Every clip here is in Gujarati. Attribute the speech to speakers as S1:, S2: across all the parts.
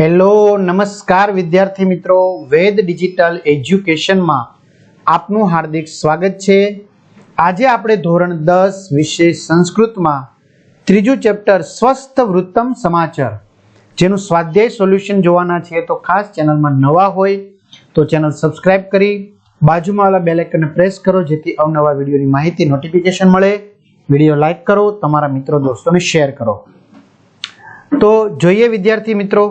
S1: હેલો, નમસ્કાર વિદ્યાર્થી મિત્રો. વેદ ડિજિટલ એજ્યુકેશનમાં આપનું હાર્દિક સ્વાગત છે. આજે આપણે ધોરણ દસ વિષય સંસ્કૃતમાં ત્રીજું ચેપ્ટર સ્વસ્થ વૃત્તમ સમાચાર. જેનું સ્વાધ્યાય સોલ્યુશન જોવાના છે તો ખાસ ચેનલમાં નવા હોય તો ચેનલ સબસ્ક્રાઇબ કરી, બાજુમાં આવેલા બેલ પ્રેસ કરો, જેથી અવનવા વિડીયોની માહિતી, નોટિફિકેશન મળે. વીડિયો લાઇક કરો, તમારા મિત્રો, દોસ્તોને શેર કરો. તો જોઈએ વિદ્યાર્થી મિત્રો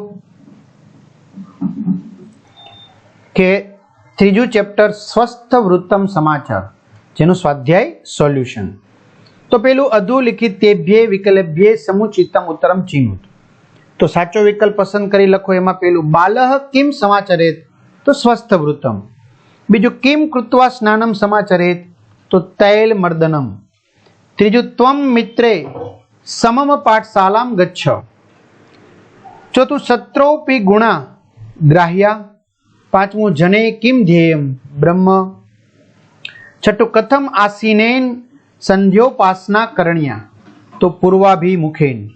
S1: કે ત્રીજું ચેપ્ટર સ્વસ્થ વૃત્તમ સમાચાર, જેનું સ્વાધ્યાય સોલ્યુશન. તો પેલું અધુલિખિત તેભ્યે વિકલ્ભ્યે સમુચિતમ ઉત્તરમ ચિનુત તો સાચો વિકલ્પ પસંદ કરી લખો, એમાં પેલું બાલહ કિમ સમાચરેત, તો સ્વસ્થ વૃત્તમ. બીજું કિમ કૃત્વા સ્નાનમ સમાચરેત, તો તૈલ મર્દનમ. ત્રીજું ત્વમ મિત્રે સમમ પાઠશાલામ ગચ્છ. ચોથું સત્રોપી ગુણા ગ્રાહ્યા પાંચમું જને કિમ ધ્યેયમ, બ્રહ્મ. છઠ્ઠું, કથમ આસીનેન સંધ્યોપાસના કરણ્યા, તો પૂર્વાભિમુખેન.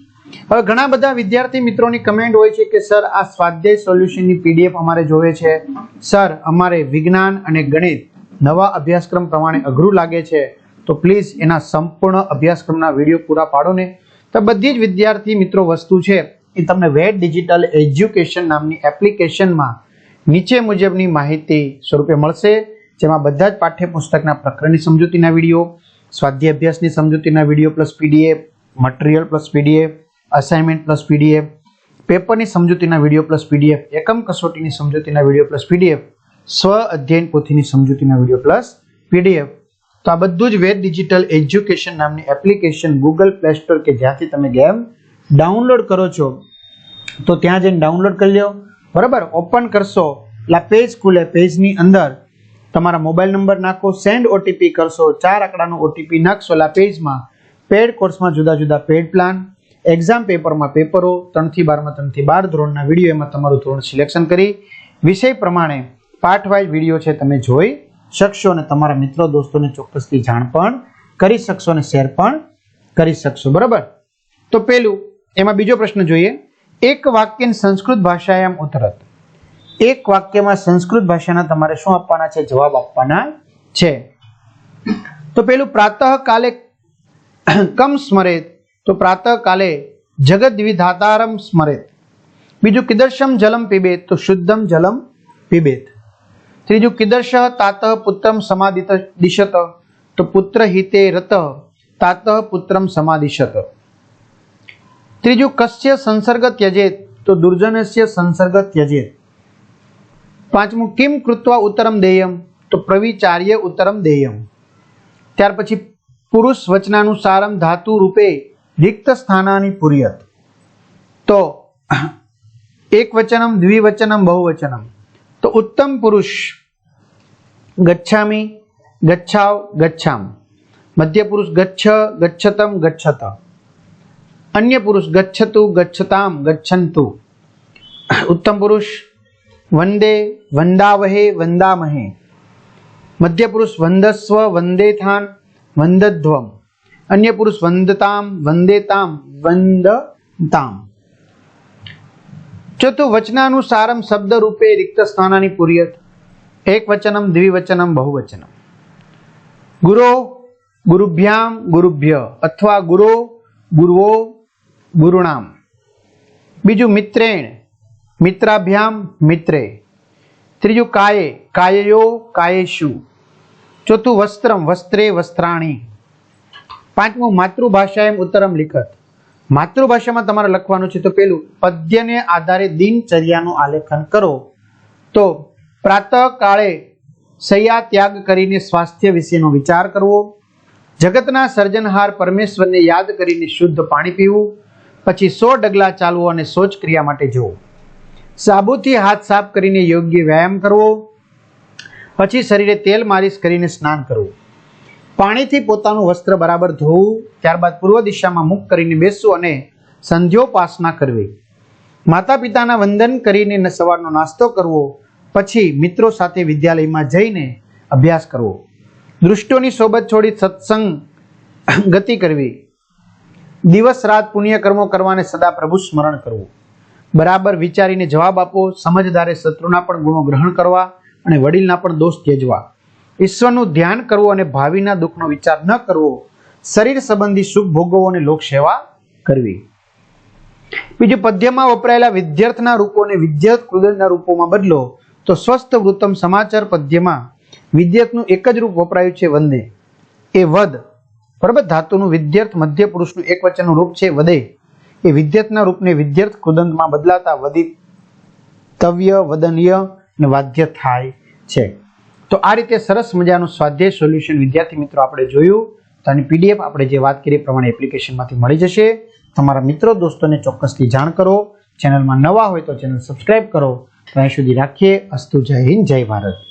S1: હવે ઘણા બધા વિદ્યાર્થી મિત્રોની કમેન્ટ હોય છે કે, સર, આ સ્વાધ્યાય સોલ્યુશનની પીડીએફ અમારે જોવે છે. સર, અમારે વિજ્ઞાન અને ગણિત નવા અભ્યાસક્રમ પ્રમાણે અઘરું લાગે છે. તો પ્લીઝ એના સંપૂર્ણ અભ્યાસક્રમના વીડિયો પૂરા પાડો ને. તો બધી જ વિદ્યાર્થી મિત્રો વસ્તુ છે. એ તમને વેટ ડિજિટલ એજ્યુકેશન નામની એપ્લિકેશનમાં નીચે મુજબની માહિતી સ્વરૂપે મળશે. જેમાં બધા જ પાઠ્યપુસ્તકના પ્રકરણની સમજૂતીના વીડિયો સ્વાધ્યાય અભ્યાસની સમજૂતીના video plus PDF, material plus PDF assignment plus PDF, પેપરની સમજૂતીના વીડિયો પ્લસ પીડીએફ, એકમ કસોટીની સમજૂતીના વીડિયો પ્લસ પીડીએફ, સ્વ અધ્યયન પોથીની સમજૂતીના વીડિયો પ્લસ પીડીએફ. તો આ બધું જ વેદ ડિજિટલ એજ્યુકેશન નામની એપ્લિકેશન ગૂગલ પ્લે સ્ટોર કે જ્યાંથી તમે ગેમ ડાઉનલોડ કરો છો, તો ત્યાં જઈને ડાઉનલોડ કરી લ્યો. બરાબર? ઓપન કરશો, એટલે પેજ ખુલે. પેજની અંદર તમારા મોબાઈલ નંબર નાખો, સેન્ડ ઓટીપી કરશો, ચાર આંકડાનો ઓટીપી નાખશો, એટલે પેજમાં પેડ કોર્સમાં જુદા જુદા પેડ પ્લાન એક્ઝામ પેપરમાં પેપરો, ત્રણથી બારમાં ત્રણથી બાર ધોરણના વીડિયો એમાં તમારું ધોરણ સિલેક્શન કરી. વિષય પ્રમાણે પાઠવાઇઝ વીડિયો છે તમે જોઈ શકશો અને તમારા મિત્રો, દોસ્તોને ચોક્કસથી જાણ પણ કરી શકશો અને શેર પણ કરી શકશો. બરાબર? તો પેલું એમાં બીજો પ્રશ્ન જોઈએ. એક વાક્ય સંસ્કૃત ભાષાયામ ઉતરત. એક વાક્યમાં સંસ્કૃત ભાષાના તમારે શું આપવાના છે? જવાબ આપવાના છે. તો પેલું પ્રાતઃ કાલે કમ સ્મરેત. તો પ્રાતઃ કાલે જગત વિધાતારમ સ્મરેત. બીજું કિદર્શમ જલમ પીબેત. તો શુદ્ધમ જલમ પીબેત. ત્રીજું કિદર્શ તાતઃ પુત્રમ સમાદિત દિશત. તો પુત્ર હિતે રત તાતઃ પુત્રમ સમાદિશત ત્રીજું, કશ્ય સંસર્ગ ત્યજેત. તો દુર્જનસ્ય સંસર્ગ ત્યજેત. પાંચમું, કિમ કૃત્વા ઉત્તરમ દેયમ? તો પ્રવિચાર્ય ઉત્તરમ દેયમ. ત્યાર પછી, પુરુષ વચનાનુસારમ ધાતુ રૂપે રિક્ત સ્થાનાની પુર્યત. તો એક વચનમ દ્વિવચનમ, બહુવચનમ. તો ઉત્તમ પુરુષ, ગચ્છામી, ગચ્છાવ, ગચ્છામ. મધ્ય પુરુષ ગચ્છ, ગચ્છતમ, ગચ્છત. અન્ય પુરુષ ગચ્છતુ ગચ્છતામ ગચ્છંતુ. ઉત્તમ પુરુષ વંદે વંદાવહે વંદામહે. મધ્ય પુરુષ વંદસ્વ વંદેથાન વંદધ્વમ. અન્ય પુરુષ વંદતામ વંદેતામ વંદતામ. ચોથું વચનાનુસારમ શબ્દ રૂપે રિક્ત સ્થાનાની પુરિયત. એક વચનમ દ્વિવચનમ બહુવચનમ. ગુરો ગુરુભ્યામ ગુરુભ્ય અથવા ગુરો ગુરુઓ ગુરુણામ. બીજું મિત્રેણ. મિત્રાભ્યામ મિત્રે. ત્રીજું કાયે. કાયયો કાયેશુ. ચોથું વસ્ત્રમ. વસ્ત્રે વસ્ત્રાણી. પાંચમું માતૃભાષાએમ ઉત્તરમ લિખત. માતૃભાષામાં તમારે લખવાનું છે તો પેલું પદ્યને આધારે દિનચર્યાનું આલેખન કરો. તો પ્રાતઃ કાળે સૈયા ત્યાગ કરીને સ્વાસ્થ્ય વિશેનો વિચાર કરવો. જગતના સર્જનહાર પરમેશ્વરને યાદ કરીને શુદ્ધ પાણી પીવું. પછી સો ડગલા ચાલવું અને શૌચ ક્રિયા માટે જવું સાબુથી હાથ સાફ કરીને યોગ્ય વ્યાયામ કરવો. પછી શરીરે તેલ માલિશ કરીને સ્નાન કરવું. પાણીથી પોતાનું વસ્ત્ર બરાબર ધોવું. ત્યારબાદ પૂર્વ દિશામાં મુખ કરીને બેસવું અને સંધ્યોપાસના કરવી. માતા પિતાના વંદન કરીને સવારનો નાસ્તો કરવો. પછી મિત્રો સાથે વિદ્યાલયમાં જઈને અભ્યાસ કરવો. દૃષ્ટોની સોબત છોડી સત્સંગ ગતિ કરવી. દિવસ રાત પુણ્ય કર્મો કરવાને સદા પ્રભુ સ્મરણ કરવું. બરાબર વિચારીને જવાબ આપો સમજદારે શત્રુના પણ ગુણો ગ્રહણ કરવા અને વડીલના પણ દોષ ત્યજવા ઈશ્વરનું ધ્યાન કરવું અને ભાવિના દુઃખનો વિચાર ન કરવો, શરીર સંબંધી સુખ ભોગવો અને લોકસેવા કરવી. બીજું, પદ્યમાં વપરાયેલા વિદ્યાર્થના રૂપોને વિદ્યાર્થ કૃદંતના રૂપોમાં બદલો, તો સ્વસ્થ વૃત્તમ સમાચાર પદ્યમાં વિદ્યાર્થનું એક જ રૂપ વપરાયું છે વંદે. એ વદ. બરાબર ધાતુનું વિદ્યાર્થ મધ્ય પુરુષનું એક વચનનું રૂપ છે વધે એ વિદ્યાર્થના રૂપને વિદ્યાર્થ કૃદંતમાં બદલાતા વદિત તવ્ય, વદનીય અને વાદ્ય થાય છે. તો આ રીતે સરસ મજાનું સ્વાધ્યાય સોલ્યુશન વિદ્યાર્થી મિત્રો આપણે જોયું. તો આની પીડીએફ આપણે જે વાત કરીએ પ્રમાણે એપ્લિકેશનમાંથી મળી જશે. તમારા મિત્રો દોસ્તોને ચોક્કસથી જાણ કરો. ચેનલમાં નવા હોય તો ચેનલ સબસ્ક્રાઈબ કરો. ત્યાં સુધી રાખીએ. અસ્તુ જય હિન્દ, જય ભારત.